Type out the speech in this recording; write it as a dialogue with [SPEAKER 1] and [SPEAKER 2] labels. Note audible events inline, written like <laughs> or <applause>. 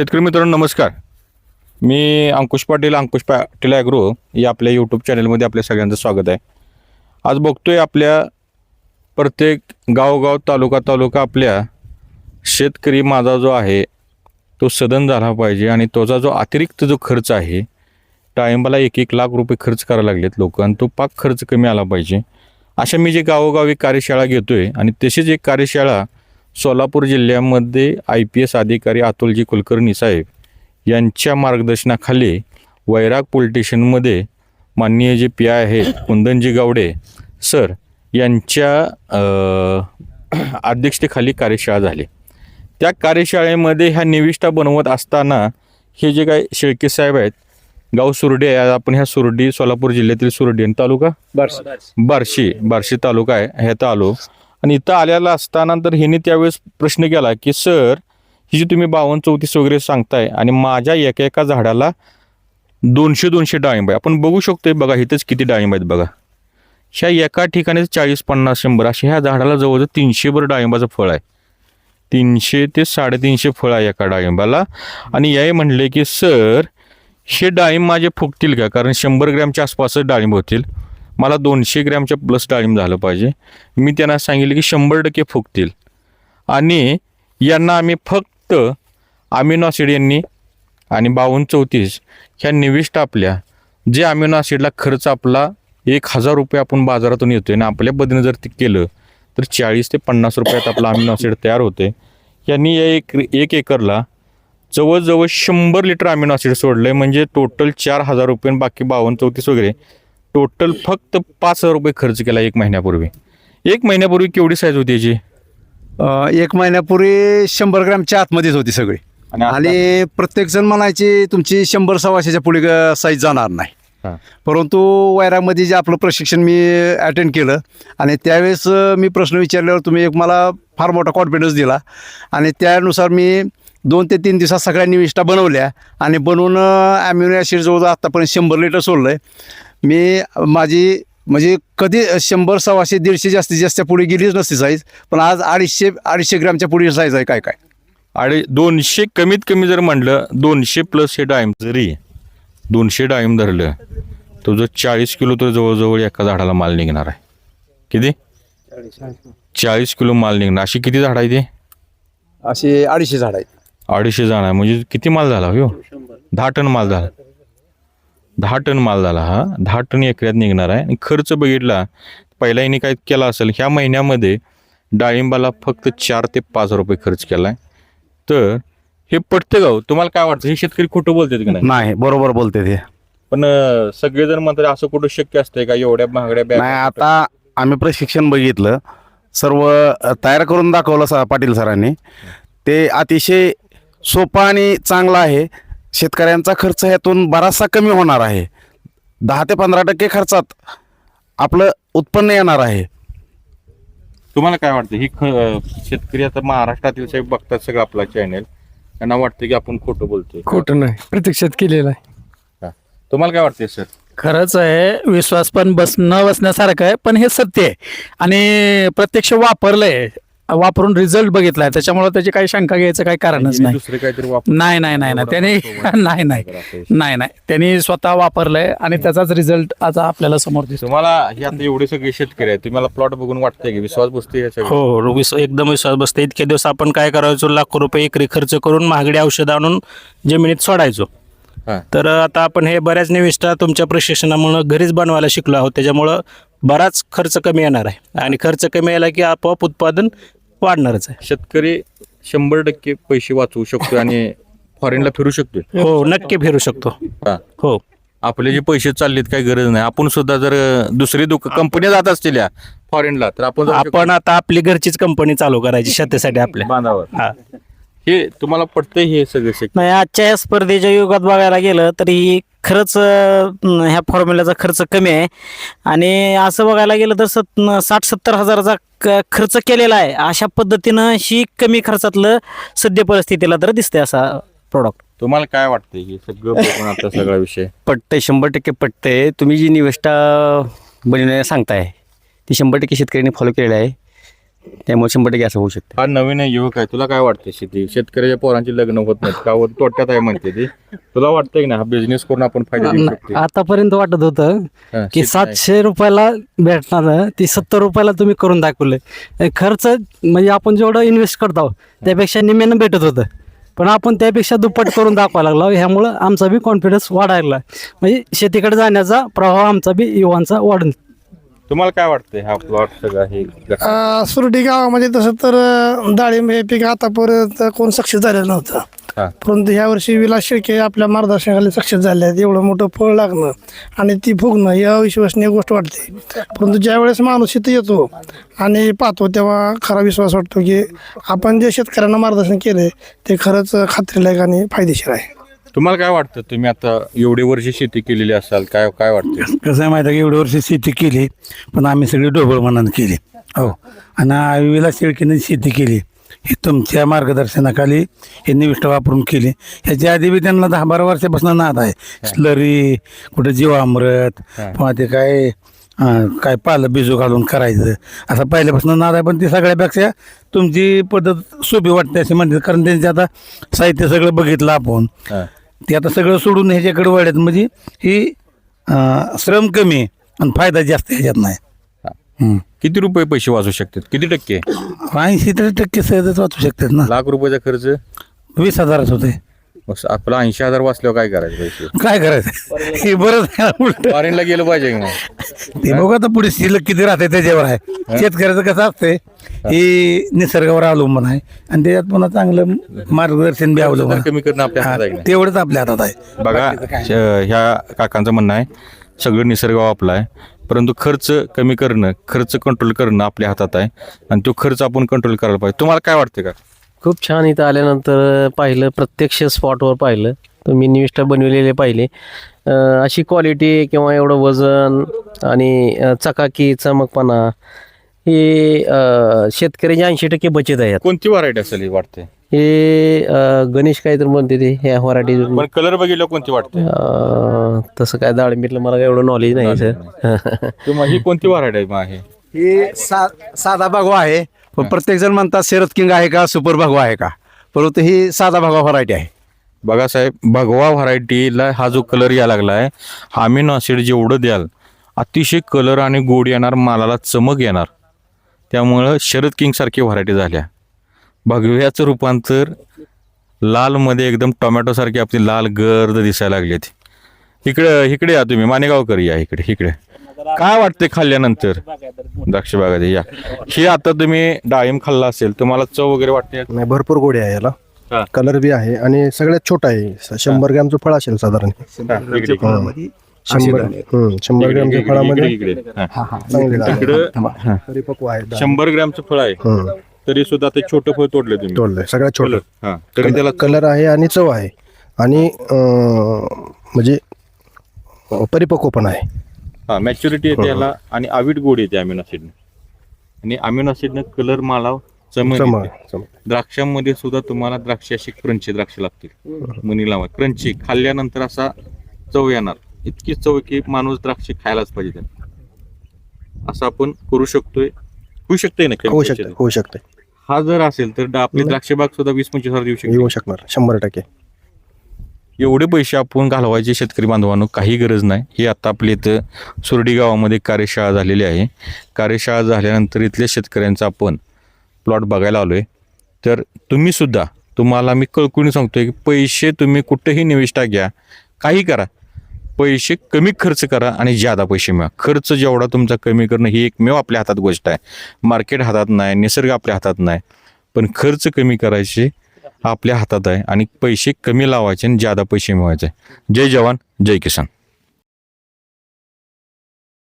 [SPEAKER 1] शेतकरी मित्रांनो नमस्कार. मी अंकुश पाटील अंकुश पाटील ॲग्रो या आपल्या यूट्यूब चॅनलमध्ये आपल्या सगळ्यांचं स्वागत आहे. आज बघतोय आपल्या प्रत्येक गावगाव तालुका तालुका आपल्या शेतकरी माझा जो आहे तो सदन झाला पाहिजे आणि त्याचा जो अतिरिक्त जो खर्च आहे टायमाला एक एक लाख रुपये खर्च करायला लागलेत लोक आणि तो पाक खर्च कमी आला पाहिजे. अशा मी जे गावोगावी कार्यशाळा घेतोय आणि तशीच एक कार्यशाळा सोलापूर जिल्ह्यामध्ये आय पी एस अधिकारी अतुलजी कुलकर्णी साहेब यांच्या मार्गदर्शनाखाली वैराग पोलीस स्टेशनमध्ये माननीय जे पी आय आहेत कुंदनजी गावडे सर यांच्या अध्यक्षतेखाली कार्यशाळा झाली. त्या कार्यशाळेमध्ये ह्या निविष्ठा बनवत असताना हे जे काय शेळके साहेब आहेत गाव सुरडी आहे आपण ह्या सुरडी सोलापूर जिल्ह्यातील सुरडी आणि तालुका? बार्शी बार्शी तालुका आहे ह्यात आलो. आणि इथं आलेला असताना तर हिने त्यावेळेस प्रश्न केला की सर ही जी तुम्ही बावन्न चौतीस वगैरे सांगताय आणि माझ्या एका एका झाडाला दोनशे दोनशे डाळिंब आहे. आपण बघू शकतोय बघा इथंच किती डाळिंब आहेत बघा. ह्या एका ठिकाणी चाळीस पन्नास शंभर अशा ह्या झाडाला जवळजवळ तीनशेभर डाळिंबाचं फळ आहे. तीनशे ते साडेतीनशे फळ आहे एका डाळिंबाला. आणि याही म्हणले की सर हे डाळिंब माझे फुगतील का? कारण शंभर ग्रॅमच्या आसपासच डाळिंब होतील. मला दोनशे ग्रॅमच्या प्लस डाळिंब झालं पाहिजे. मी त्यांना सांगितलं की शंभर टक्के फुगतील. आणि यांना आम्ही फक्त अमिनो ॲसिड यांनी आणि बावन्न चौतीस ह्या निविष्ट आपल्या जे अमिनो ॲसिडला खर्च आपला एक हजार रुपये आपण बाजारातून येतोय आणि आपल्या पद्धतीने जर ते केलं तर चाळीस ते पन्नास रुपयात आपला अमिनो ॲसिड तयार होते यांनी या एक एक एकरला जवळजवळ शंभर लिटर अमिनो ॲसिड आहे म्हणजे टोटल चार हजार रुपये आणि बाकी बावन्न चौतीस वगैरे टोटल फक्त पाच हजार रुपये खर्च केला एक महिन्यापूर्वी एक महिन्यापूर्वी केवढी साईज होती याची
[SPEAKER 2] अ, एक महिन्यापूर्वी शंभर ग्रॅमच्या आतमध्येच होती सगळी
[SPEAKER 1] आणि आता?
[SPEAKER 2] आणि प्रत्येक जण म्हणायची तुमची शंभर सव्वाशेच्या पुढे साईज जाणार नाही
[SPEAKER 1] हां.
[SPEAKER 2] परंतु वैरामध्ये जे आपलं प्रशिक्षण मी अटेंड केलं आणि त्यावेळेस अ, मी प्रश्न विचारल्यावर तुम्ही एक मला फार मोठा कॉन्फिडन्स दिला आणि त्यानुसार मी दोन ते तीन दिवसात सगळ्या निविष्ठा बनवल्या आणि बनवून ॲम्युनो ॲसिड जवळजवळ आत्तापर्यंत शंभर लिटर सोडलं आहे मी माझी म्हणजे कधी शंभर सव्वाशे दीडशे जास्तीत जास्त पुढे गेलीच नसती साईज पण आज अडीचशे अडीचशे ग्रॅमच्या पुढे साईज आहे काय काय?
[SPEAKER 1] आणि दोनशे कमीत कमी जर म्हणलं दोनशे प्लस हे डाळिंब जरी दोनशे डाळिंब धरलं तर जो चाळीस किलो तर जवळजवळ एका झाडाला माल निघणार आहे. किती? चाळीस. किलो माल निघणार. अशी किती झाड आहे ते?
[SPEAKER 2] असे अडीचशे झाड आहेत.
[SPEAKER 1] अडीचशे झाड आहे. म्हणजे किती माल झाला हो? दहा टन माल झाला. दहा टन माल झाला हा. दहा टन एकऱ्यात निघणार आहे. आणि खर्च बघितला पहिला यांनी काय केला असेल ह्या महिन्यामध्ये डाळिंबाला फक्त चार ते पाच रुपये खर्च केला आहे तर हे पटतं गाव तुम्हाला काय वाटतं? हे शेतकरी खोटं बोलतात की नाही?
[SPEAKER 2] नाही बरोबर बोलते ते
[SPEAKER 1] पण सगळेजण म्हणतात असं कुठं शक्य असतंय का? एवढ्या महागड्या बॅग
[SPEAKER 3] नाही आता आम्ही प्रशिक्षण बघितलं. सर्व तयार करून दाखवलं सा पाटील सरांनी. ते अतिशय सोपं आणि चांगलं आहे. शेतकऱ्यांचा खर्च ह्यातून बराचसा कमी होणार आहे. दहा ते पंधरा टक्के खर्चात आपलं उत्पन्न येणार आहे.
[SPEAKER 1] तुम्हाला काय वाटतं? ही ख- शेतकरी आता महाराष्ट्रातील साहेब बघतात सगळं आपला चॅनल त्यांना वाटतं की आपण खोटं बोलतोय.
[SPEAKER 4] खोटं नाही. प्रत्यक्षात केलेलं आहे.
[SPEAKER 1] हा. तुम्हाला काय वाटतंय सर?
[SPEAKER 4] खरंच आहे. विश्वास पण बस न बसण्यासारखं आहे पण हे सत्य आहे. आणि प्रत्यक्ष वापरलंय. वापरून रिझल्ट बघितलाय त्याच्यामुळे त्याची काही शंका घ्यायचं काही कारणच नाही.
[SPEAKER 1] दुसरे काहीतरी वापर
[SPEAKER 4] नाही नाही नाही नाही. त्याने <laughs> नाही नाही. नाही नाही. त्यांनी स्वतः वापरलंय आणि त्याचाच रिझल्ट आज आपल्याला समोर दिसतो
[SPEAKER 1] तुम्हाला हे आता एवढे सगळे शेतकरी आहेत. तुम्हाला प्लॉट बघून वाटतंय की विश्वास बसतोय हे
[SPEAKER 5] हो हो. विस एकदम विश्वास बसते इतके दिवस आपण काय करायचो लाखो रुपये एकरी खर्च करून महागडी औषधं आणून जमिनीत सोडायचो.
[SPEAKER 1] हा.
[SPEAKER 5] तर आता आपण हे बऱ्याच निविष्ठा तुमच्या प्रशिक्षणामुळे घरीच बनवायला शिकलो आहोत. त्याच्यामुळं बराच खर्च कमी येणार आहे. आणि खर्च कमी आला की आपोआप उत्पादन वाढणारच आहे.
[SPEAKER 1] शेतकरी शंभर टक्के पैसे वाचवू शकतो आणि फॉरेनला फिरू शकतोय.
[SPEAKER 5] हो नक्की फिरू शकतो.
[SPEAKER 1] हा. आपले जे पैसे चाललेत काही गरज नाही. आपण सुद्धा जर दुसरी दुक कंपन्या जात असतील फॉरेनला तर आपण शकतो.
[SPEAKER 5] आपण आता आपली घरचीच कंपनी चालू करायची शेतीसाठी आपल्या.
[SPEAKER 1] बांधावर.
[SPEAKER 5] हा
[SPEAKER 1] तुम्हाला पटतंय हे सगळं
[SPEAKER 6] नाही आजच्या या स्पर्धेच्या युगात बघायला गेलं तर ही खरंच अं, ह्या फॉर्म्युलाचा खर्च कमी आहे. आणि असं बघायला गेलं तर सत साठ सत्तर हजाराचा क- खर्च केलेला आहे. अशा पद्धतीनं ही कमी खर्चातलं सद्य परिस्थितीला तर दिसते असा प्रॉडक्ट
[SPEAKER 1] तुम्हाला काय वाटतंय हे सगळं बघून आता सगळा <laughs> विषय?
[SPEAKER 7] पटतंय शंभर टक्के पटतंय. तुम्ही जी निविष्ठा बनवण्यास सांगताय ती शंभर टक्के शेतकऱ्यांनी फॉलो केलेली आहे. त्यामुळे शंभर टक्के असं होऊ शकतं.
[SPEAKER 1] हा नवीन युवक आहे तुला काय वाटतं शेती? शेतकऱ्याच्या पोरांची लग्न होत नाहीत का वर तोट्यात आहे म्हणते ती. तुला वाटतंय की ना हा बिझनेस करून आपण फायदा घेऊ शकतो
[SPEAKER 8] आतापर्यंत वाटत होतं
[SPEAKER 1] हा,
[SPEAKER 8] की
[SPEAKER 1] शेती
[SPEAKER 8] सातशे रुपयाला भेटणार ती सत्तर रुपयाला तुम्ही करून दाखवले. खर्च म्हणजे आपण जेवढं इन्व्हेस्ट करतो त्यापेक्षा निम्म्यानं भेटत होतं. पण आपण त्यापेक्षा दुप्पट करून दाखवायला लागलो ह्यामुळं आमचा बी कॉन्फिडन्स वाढायला लागला. म्हणजे शेतीकडे जाण्याचा प्रभाव आमचा बी युवांचा वाढून
[SPEAKER 1] तुम्हाला काय वाटतंय हा प्लॉट सगळा हे?
[SPEAKER 9] अ, सुरडी गावामध्ये तसं तर अ, डाळिंब हे पीक आतापर्यंत कोण सक्सेस झालेलं
[SPEAKER 1] हा.
[SPEAKER 9] नव्हतं परंतु ह्या वर्षी विलास शेळके आपल्या मार्गदर्शनाखाली सक्सेस झाले आहेत. एवढं मोठं फळ लागणं आणि ती फुगणं ही अविश्वसनीय गोष्ट वाटते. परंतु ज्यावेळेस माणूस इथं येतो आणि पाहतो तेव्हा खरा विश्वास वाटतो की आपण जे शेतकऱ्यांना मार्गदर्शन केले ते खरंच खात्रीलायक आणि फायदेशीर आहे.
[SPEAKER 1] तुम्हाला काय वाटतं? तुम्ही आता एवढी वर्ष शेती केलेली असाल काय काय वाटतं
[SPEAKER 10] कसं आहे माहिती आहे की? एवढी वर्ष शेती केली पण आम्ही सगळी ढोबळ मनानं केली. हो. आणि आईला शेळकीने शेती केली. ही तुमच्या मार्गदर्शनाखाली हे निविष्ट वापरून केली. ह्याच्या आधी बी त्यांना दहा बारा वर्षापासून नाद आहे. स्लरी कुठे जीवामृत किंवा ते काय अं, काय पालं बिजू घालून करायचं. असं पहिल्यापासून नाद आहे पण ती सगळ्यापेक्षा तुमची पद्धत सोपी वाटते असे म्हणते कारण त्यांचे आता साहित्य सगळं बघितलं आपण.
[SPEAKER 1] हा.
[SPEAKER 10] ते आता सगळं सोडून ह्याच्याकडे वळत म्हणजे ही अं, श्रम कमी आहे आणि फायदा जास्त ह्याच्यात नाही.
[SPEAKER 1] किती रुपये पैसे वाचू शकतात? किती टक्के?
[SPEAKER 10] ऐंशी तर टक्के सहजच वाचू शकतात ना.
[SPEAKER 1] लाख रुपयाचा खर्च?
[SPEAKER 10] वीस हजारच होते
[SPEAKER 1] मग आपला ऐंशी हजार वाचल्यावर काय करायचं पैसे?
[SPEAKER 10] काय करायचं? हे बरं उलट.
[SPEAKER 1] फॉरेनला गेलं पाहिजे की
[SPEAKER 10] ते बघू आता पुढे शिल्लक किती राहते त्याच्यावर आहे. शेतकऱ्याचं कसं असतंय ही. निसर्गावर अवलंबून आहे. आणि त्याच्यात पुन्हा चांगलं मार्गदर्शन बी अवलंबून आहे.
[SPEAKER 1] कमी करणं आपल्या
[SPEAKER 10] हा,
[SPEAKER 1] हातात आहे की नाही?
[SPEAKER 10] तेवढंच आपल्या हातात आहे.
[SPEAKER 1] बघा श- ह्या काकांचं म्हणणं आहे सगळं निसर्गावर आपला आहे परंतु खर्च कमी करणं खर्च कंट्रोल करणं आपल्या हातात आहे. आणि तो खर्च आपण कंट्रोल करायला पाहिजे. तुम्हाला काय वाटतं का
[SPEAKER 11] खूप छान इथं आल्यानंतर पाहिलं प्रत्यक्ष स्पॉटवर पाहिलं. तुम्ही निविष्ठा बनवलेले पाहिले. अशी क्वालिटी किंवा एवढं वजन आणि अं, चकाकी चमकपणा हे शेतकऱ्याची ऐंशी टक्के बचत आहे.
[SPEAKER 1] कोणती व्हरायटी असेल ही वाटते?
[SPEAKER 11] हे गणेश काय तर म्हणते ते ह्या व्हरायटी
[SPEAKER 1] पण कलर बघितलं कोणती वाटते?
[SPEAKER 11] तसं काय डाळिंबीतलं मला काय एवढं नॉलेज नाही सर
[SPEAKER 1] ही कोणती व्हरायटी आहे?
[SPEAKER 2] हे सा साधा भगवा आहे. पण प्रत्येक जण म्हणतात शरद किंग आहे का? सुपर भगवा आहे का? परंतु ही साधा भगवा व्हरायटी आहे.
[SPEAKER 1] बघा साहेब भगवा व्हरायटीला हा जो कलर या लागला आहे अमिनो ॲसिड जेवढं द्याल अतिशय कलर आणि गोड येणार मालाला चमक येणार. त्यामुळं शरद किंगसारखी व्हरायटी झाल्या भगव्याचं रूपांतर लालमध्ये एकदम टोमॅटोसारखी आपली लाल गर्द दिसायला लागली ती इकडे इकडे या तुम्ही मानेगावकर या इकडे इकडे. काय वाटते खाल्ल्यानंतर? द्राक्ष बागात या. हे आता तुम्ही डाळिंब खाल्ला असेल तुम्हाला चव वगैरे वाटते?
[SPEAKER 12] नाही भरपूर गोडी आहे
[SPEAKER 1] हा.
[SPEAKER 12] याला कलर बी आहे आणि सगळ्यात छोटा आहे. स- शंभर ग्रॅमचं फळ असेल साधारण.
[SPEAKER 1] इकडे.
[SPEAKER 12] शंभर हम्म, शंभर
[SPEAKER 1] इकडे,
[SPEAKER 12] ग्रॅमच्या
[SPEAKER 1] इकडे,
[SPEAKER 12] फळामध्ये.
[SPEAKER 1] इकडे, इकडे. हा.
[SPEAKER 12] चांगले दाणे.
[SPEAKER 1] इकडं हा.
[SPEAKER 12] परिपक्व आहे.
[SPEAKER 1] शंभर ग्रॅमचं फळ आहे.
[SPEAKER 12] हम्म,
[SPEAKER 1] तरी सुद्धा ते छोटं फळ तोडले तुम्ही.
[SPEAKER 12] तोडलंय सगळ्यात छोटं.
[SPEAKER 1] हा. तरी त्याला
[SPEAKER 12] कलर आहे आणि चव आहे. आणि अं, म्हणजे अं, परिपक्व पण आहे.
[SPEAKER 1] हा मॅच्युरिटी येते याला आणि आविट गोड येते अमिनो ऍसिडनं आणि अमिनो ऍसिडनं कलर माला चमक. द्राक्षांमध्ये सुद्धा तुम्हाला द्राक्ष अशी क्रंची द्राक्ष लागतील. मनी लावा क्रंची खाल्ल्यानंतर असा चव येणार. इतकी चव की माणूस द्राक्ष खायलाच पाहिजे त्याने. असं आपण करू शकतोय. होऊ शकतंय ना
[SPEAKER 12] होऊ शकते. होऊ शकते
[SPEAKER 1] हा जर असेल तर आपली द्राक्ष बाग सुद्धा वीस पंचवीस हजार देऊ शकते.
[SPEAKER 12] येऊ शकणार शंभर टक्के.
[SPEAKER 1] एवढे पैसे आपण घालवायचे शेतकरी बांधवांनो काही गरज नाही. हे आता आपल्या इथं सुरडी गावामध्ये कार्यशाळा झालेली आहे. कार्यशाळा झाल्यानंतर इथल्या शेतकऱ्यांचा आपण प्लॉट बघायला आलो आहे तर तुम्हीसुद्धा तुम्हाला मी कळकून सांगतोय की पैसे तुम्ही कुठंही निविष्ठा घ्या काही करा. पैसे कमी खर्च करा आणि ज्यादा पैसे मिळा खर्च जेवढा तुमचा कमी करणं ही एकमेव आपल्या हातात गोष्ट आहे. मार्केट हातात नाही निसर्ग आपल्या हातात नाही. पण खर्च कमी करायचे आपल्या हातात आहे आणि पैसे कमी लावायचे आणि ज्यादा पैसे मिळवायचे. जय जवान जय किसान.